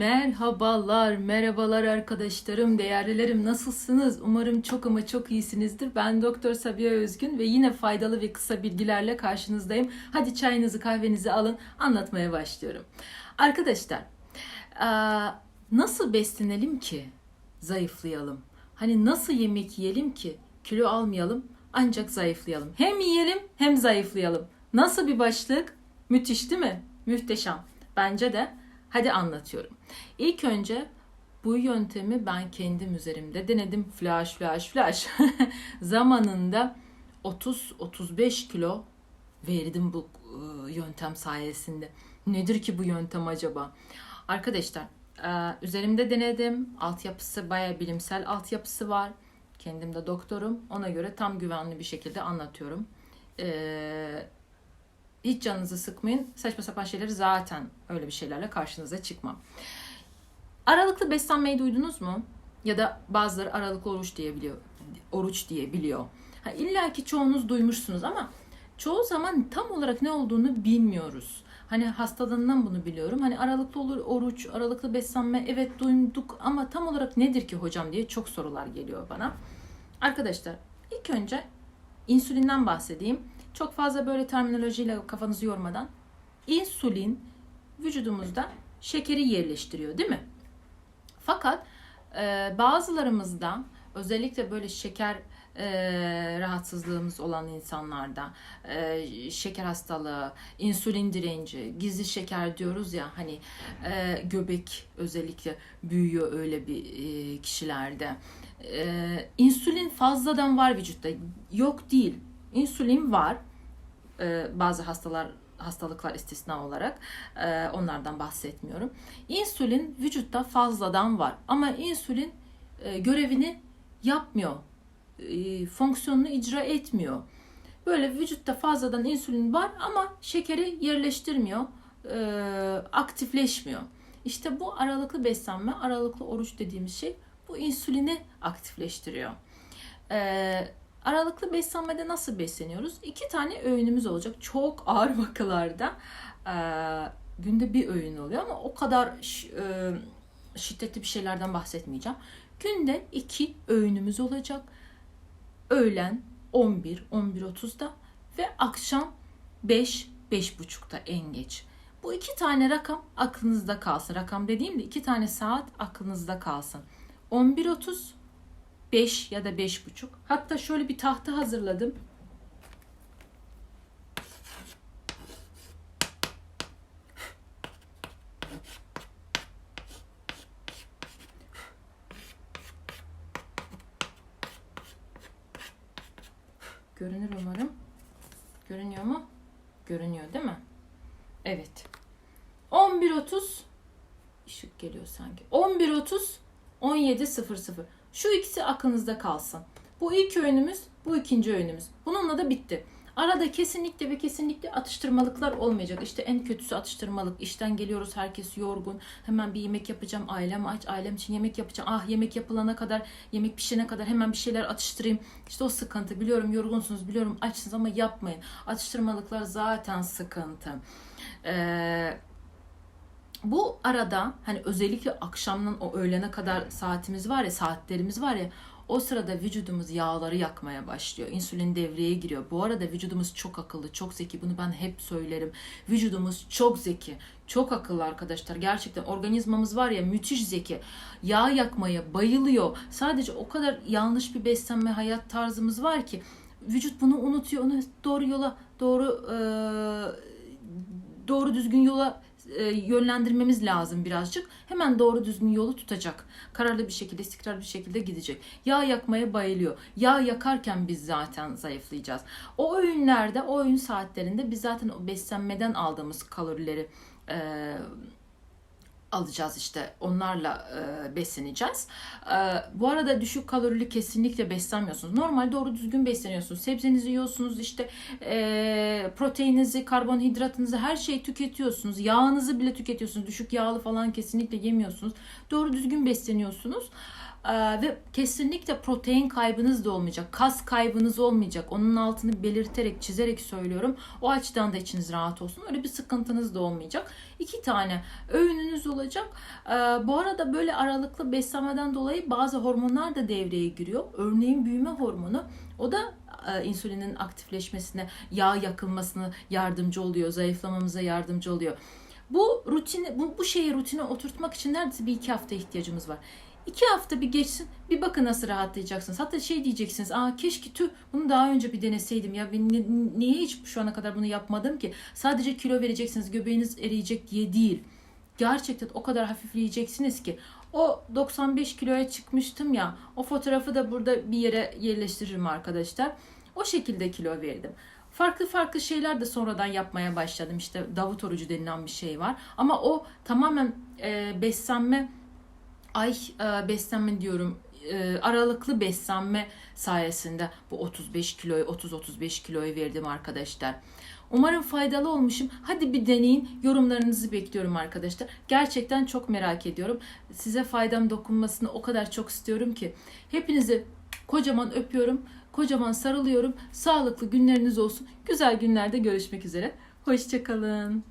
Merhabalar, merhabalar arkadaşlarım, değerlilerim nasılsınız? Umarım çok ama çok iyisinizdir. Ben Doktor Sabiha Özgün ve yine faydalı ve kısa bilgilerle karşınızdayım. Hadi çayınızı kahvenizi alın, anlatmaya başlıyorum. Arkadaşlar, nasıl beslenelim ki zayıflayalım? Hani nasıl yemek yiyelim ki kilo almayalım ancak zayıflayalım? Hem yiyelim hem zayıflayalım. Nasıl bir başlık? Müthiş değil mi? Muhteşem. Bence de. Hadi anlatıyorum. İlk önce bu yöntemi ben kendim üzerimde denedim. Flash flash flash. Zamanında 30-35 kilo verdim bu e, yöntem sayesinde. Nedir ki bu yöntem acaba? Arkadaşlar üzerimde denedim. Altyapısı bayağı bilimsel altyapısı var. Kendim de doktorum. Ona göre tam güvenli bir şekilde anlatıyorum. Eee hiç canınızı sıkmayın. Saçma sapan şeyleri zaten öyle bir şeylerle karşınıza çıkmam. Aralıklı beslenmeyi duydunuz mu? Ya da bazıları aralıklı oruç diyebiliyor. Oruç diyebiliyor. Ha, İlla ki çoğunuz duymuşsunuz ama çoğu zaman tam olarak ne olduğunu bilmiyoruz. Hani hastalığından bunu biliyorum. Hani aralıklı olur oruç, aralıklı beslenme evet duyduk ama tam olarak nedir ki hocam diye çok sorular geliyor bana. Arkadaşlar ilk önce insülinden bahsedeyim. Çok fazla böyle terminolojiyle kafanızı yormadan. İnsülin vücudumuzda şekeri yerleştiriyor değil mi? Fakat e, bazılarımızda özellikle böyle şeker e, rahatsızlığımız olan insanlarda e, şeker hastalığı, insülin direnci, gizli şeker diyoruz ya hani e, göbek özellikle büyüyor öyle bir e, kişilerde. E, insülin fazladan var vücutta. Yok değil. İnsülin var. E, bazı hastalar hastalıklar istisna olarak e, onlardan bahsetmiyorum. İnsülin vücutta fazladan var ama insülin e, görevini yapmıyor. E, fonksiyonunu icra etmiyor. Böyle vücutta fazladan insülin var ama şekeri yerleştirmiyor. E, aktifleşmiyor. İşte bu aralıklı beslenme, aralıklı oruç dediğimiz şey bu insülini aktifleştiriyor. E, Aralıklı beslenmede nasıl besleniyoruz? İki tane öğünümüz olacak. Çok ağır vakalarda e, günde bir öğün oluyor ama o kadar e, şiddetli bir şeylerden bahsetmeyeceğim. Günde iki öğünümüz olacak. Öğlen 11, 11.30'da ve akşam 5, 5.30'da en geç. Bu iki tane rakam aklınızda kalsın. Rakam dediğimde iki tane saat aklınızda kalsın. 11.30 5 ya da 5,5. Hatta şöyle bir tahta hazırladım. Görünür umarım. Görünüyor mu? Görünüyor değil mi? Evet. 11.30 ışık geliyor sanki. 11.30 17.00. Şu ikisi aklınızda kalsın. Bu ilk öğünümüz, bu ikinci öğünümüz. Bununla da bitti. Arada kesinlikle ve kesinlikle atıştırmalıklar olmayacak. İşte en kötüsü atıştırmalık. İşten geliyoruz herkes yorgun. Hemen bir yemek yapacağım. Ailem aç. Ailem için yemek yapacağım. Ah yemek yapılana kadar, yemek pişene kadar hemen bir şeyler atıştırayım. İşte o sıkıntı. Biliyorum yorgunsunuz, biliyorum açsınız ama yapmayın. Atıştırmalıklar zaten sıkıntı. Eee bu arada hani özellikle akşamdan o öğlene kadar saatimiz var ya saatlerimiz var ya o sırada vücudumuz yağları yakmaya başlıyor. İnsülin devreye giriyor. Bu arada vücudumuz çok akıllı, çok zeki. Bunu ben hep söylerim. Vücudumuz çok zeki, çok akıllı arkadaşlar. Gerçekten organizmamız var ya müthiş zeki. Yağ yakmaya bayılıyor. Sadece o kadar yanlış bir beslenme hayat tarzımız var ki vücut bunu unutuyor. Onu doğru yola, doğru e, doğru düzgün yola e, yönlendirmemiz lazım birazcık. Hemen doğru düzgün yolu tutacak. Kararlı bir şekilde, istikrarlı bir şekilde gidecek. Yağ yakmaya bayılıyor. Yağ yakarken biz zaten zayıflayacağız. O öğünlerde, o öğün saatlerinde biz zaten o beslenmeden aldığımız kalorileri e, alacağız işte onlarla e, besleneceğiz. E, bu arada düşük kalorili kesinlikle beslenmiyorsunuz. Normal doğru düzgün besleniyorsunuz. Sebzenizi yiyorsunuz işte e, proteininizi, karbonhidratınızı her şeyi tüketiyorsunuz. Yağınızı bile tüketiyorsunuz. Düşük yağlı falan kesinlikle yemiyorsunuz. Doğru düzgün besleniyorsunuz. Ve kesinlikle protein kaybınız da olmayacak. Kas kaybınız olmayacak. Onun altını belirterek, çizerek söylüyorum. O açıdan da içiniz rahat olsun. Öyle bir sıkıntınız da olmayacak. İki tane öğününüz olacak. Ee, bu arada böyle aralıklı beslenmeden dolayı bazı hormonlar da devreye giriyor. Örneğin büyüme hormonu. O da e, insülinin aktifleşmesine, yağ yakılmasına yardımcı oluyor, zayıflamamıza yardımcı oluyor. Bu rutini, bu, bu şeyi rutine oturtmak için neredeyse bir iki hafta ihtiyacımız var. İki hafta bir geçsin, bir bakın nasıl rahatlayacaksınız. Hatta şey diyeceksiniz, aa keşke tüh bunu daha önce bir deneseydim ya ben ni- niye hiç şu ana kadar bunu yapmadım ki? Sadece kilo vereceksiniz, göbeğiniz eriyecek diye değil. Gerçekten o kadar hafifleyeceksiniz ki. O 95 kiloya çıkmıştım ya, o fotoğrafı da burada bir yere yerleştiririm arkadaşlar. O şekilde kilo verdim. Farklı farklı şeyler de sonradan yapmaya başladım. İşte Davut orucu denilen bir şey var. Ama o tamamen e, beslenme ay e, beslenme diyorum e, aralıklı beslenme sayesinde bu 35 kiloyu 30-35 kiloyu verdim arkadaşlar. Umarım faydalı olmuşum. Hadi bir deneyin. Yorumlarınızı bekliyorum arkadaşlar. Gerçekten çok merak ediyorum. Size faydam dokunmasını o kadar çok istiyorum ki. Hepinizi kocaman öpüyorum. Kocaman sarılıyorum. Sağlıklı günleriniz olsun. Güzel günlerde görüşmek üzere. Hoşçakalın.